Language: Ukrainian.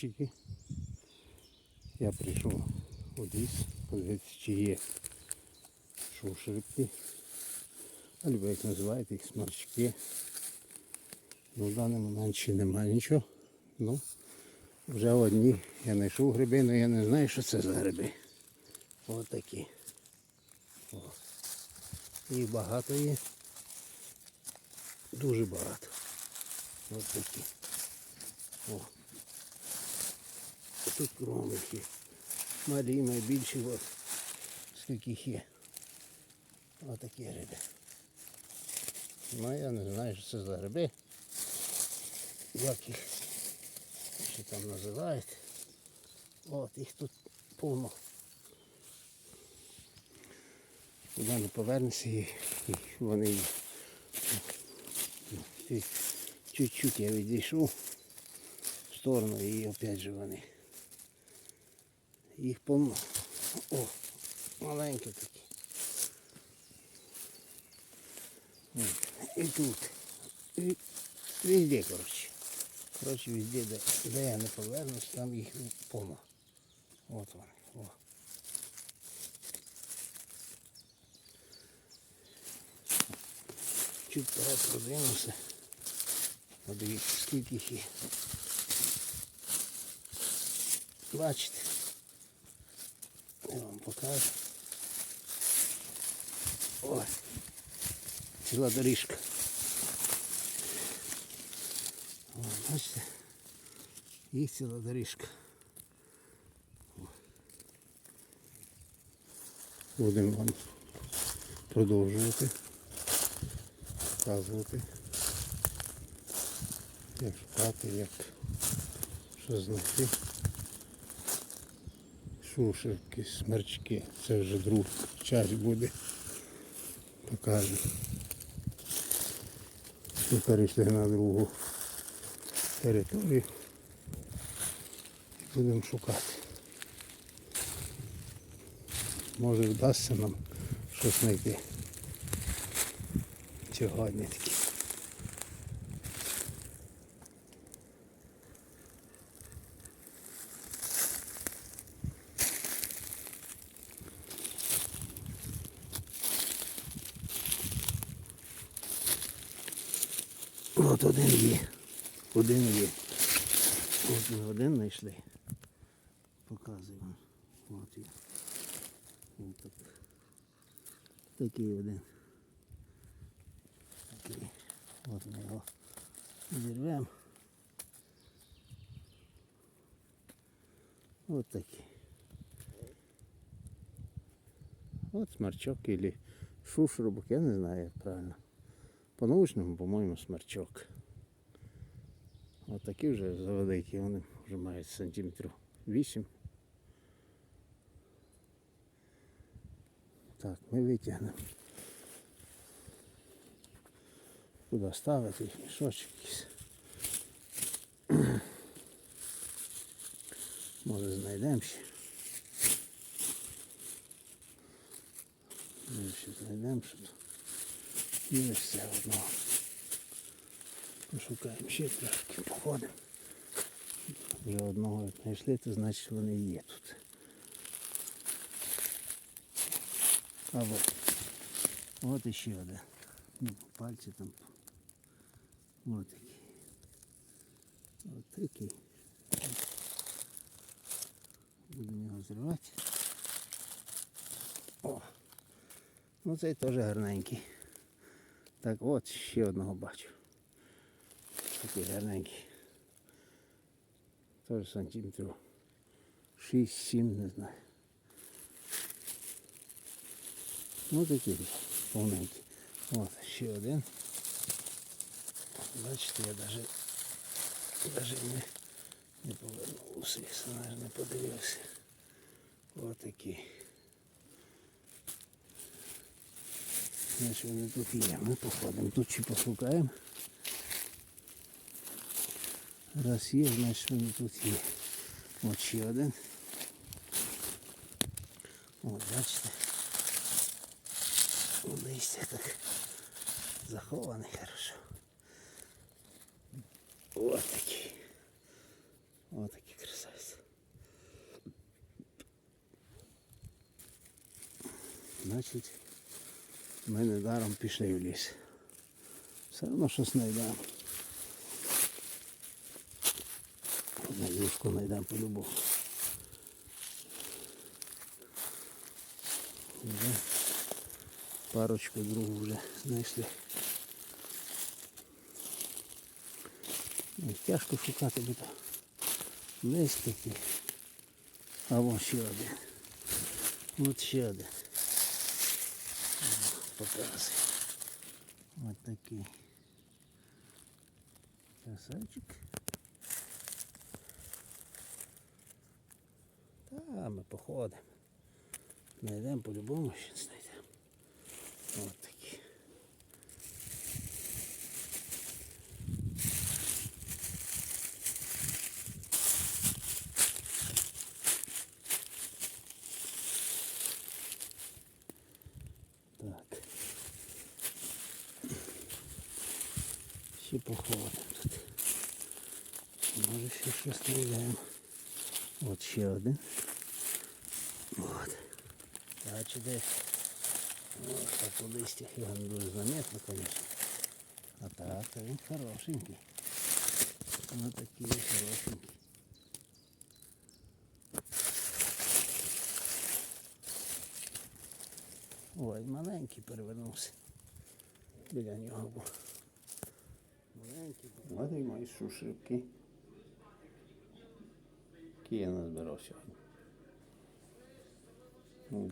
смерчики. Я прийшов ліс, подивитися, чи є шушерки. Або як називаєте їх смерчки. Ну, в даний момент ще немає нічого. Ну, вже одні. Я знайшов гриби, але я не знаю, що це за гриби. Ось такі. О. Їх багато є. Дуже багато. Ось такі. О. Тут кромики. Малі, найбільші, от скільки їх є. Ось такі гриби. Ну я не знаю, що це за гриби. Як їх ще там називають. От їх тут повно. Куди не повернешся і, і вони чуть-чуть я відійшов в сторону і опять же вони. Їх повно. О, маленькі такі. О, І тут. І везде, коротше. Коротше, везде, де, де я не повернусь, там їх повно. От вони. О. Чуть вперед продвинувся. Подивіться, скільки їх є. Бачите? Я вам покажу. Ой, ціла доріжка. О, бачите? Їх ціла доріжка. Будемо вам продовжувати показувати, як шукати, як що знайти. Шушерки, смерчки. Це вже друг час буде. Покажу. Ми перейшли на другу територію і будемо шукати. Може вдасться нам щось знайти. Сьогодні такі. От один є. Один є. От ми один знайшли. Показую вам. От він. Ось так. Такий один. Такий. От ми його зірвемо. От такий. От смарчок или шушрубок, я не знаю як правильно. По-научному, по-моєму, смарчок. От такі вже завеликі, вони вже мають сантиметрів 8. Так, ми витягнемо. Куди ставити мішочок якийсь. Може знайдемо ще. Ми ще знайдемо що тут. І ось все одного. Пошукаємо ще трошки, походимо. Вже одного знайшли, то значить вони є тут. Або от іще один. Ну, пальці там. Ось такий. Ось такий. Будемо його зривати. О! Ну цей теж гарненький. Так от ще одного бачу. Такий гарненький. Теж сантиметрів 6-7, не знаю. Ну такі повненькі. От ще один. Бачите, я навіть, навіть не, не повернувся, якщо навіть не подивився. Ось такі. Значить вони тут є. Ми походимо. Тут чи пошукаємо. Раз є, значить вони тут є. От ще один. От, бачите. Листя так захований хорошо. От такі. От такі красиві. Значить, ми недаром пішли в ліс. Все одно щось знайдемо. Юшку знайдемо по-любому. Парочку другу вже знайшли. Тяжко шукати, бо то такий. А вон ще один. От ще один. Показує. Ось такий. Красавчик. Та ми походимо. Знайдемо по-любому ще знайдемо. Ось такі. Так. Ще походимо тут. Може ще щось знайдемо. От ще один. От. А чи десь. Ось так у листях його не дуже заметно, звісно. А так, то він хорошенький. Ось такий хорошенький. Ой, маленький перевернувся. Біля нього був. Маленький. Ось і мої шушивки. Які я назбирав сьогодні. Ну,